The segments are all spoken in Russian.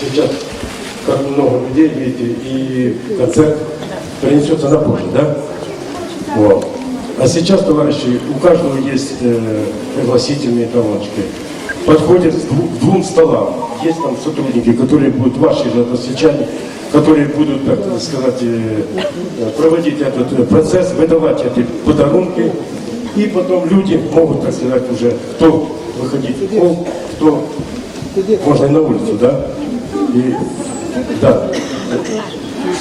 Сейчас как много людей, видите, и концерт перенесется на позже, да? Вот. А сейчас, товарищи, у каждого есть э, пригласительные талончики. Подходят к дву- к двум столам. Есть там сотрудники, которые будут ваши же односельчане, которые будут, так сказать, э, э, проводить этот э, процесс, выдавать эти подарунки. И потом люди могут, так сказать, уже кто выходить холл, кто можно и на улицу, да? И, да.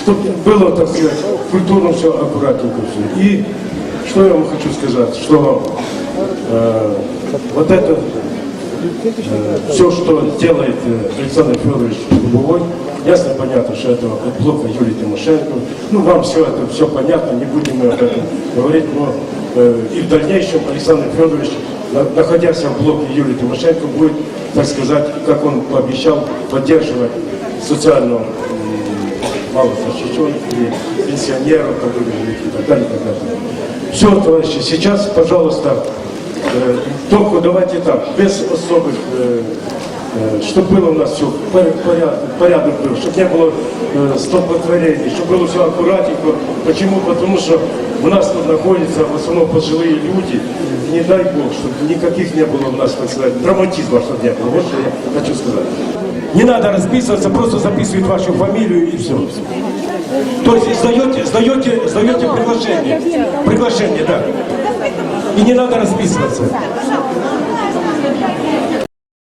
Чтобы было, так сказать, культурно все аккуратненько все. И что я вам хочу сказать, что э, вот это все, что делает э, Александр Федорович Дубовой, ясно понятно, что это блока Юлии Тимошенко. Ну, вам все это все понятно, не будем мы об этом говорить, но э, и в дальнейшем Александр Федорович, на- находясь в блоке Юлии Тимошенко, будет, так сказать, как он пообещал, поддерживать социальную малозащищенных и пенсионеров, и так далее, и так далее. Все, товарищи, сейчас, пожалуйста, э, только давайте так, без особых, чтобы было у нас все порядок, порядок был, чтобы не было столпотворений, чтобы было все аккуратненько. Почему? Потому что у нас тут находятся в основном пожилые люди, и не дай Бог, чтобы никаких не было у нас, так сказать, травматизма, чтобы не было. Вот что я хочу сказать. Не надо расписываться, просто записывают вашу фамилию и все. То есть сдаете, сдаете, сдаете приглашение. Приглашение, да. И не надо расписываться.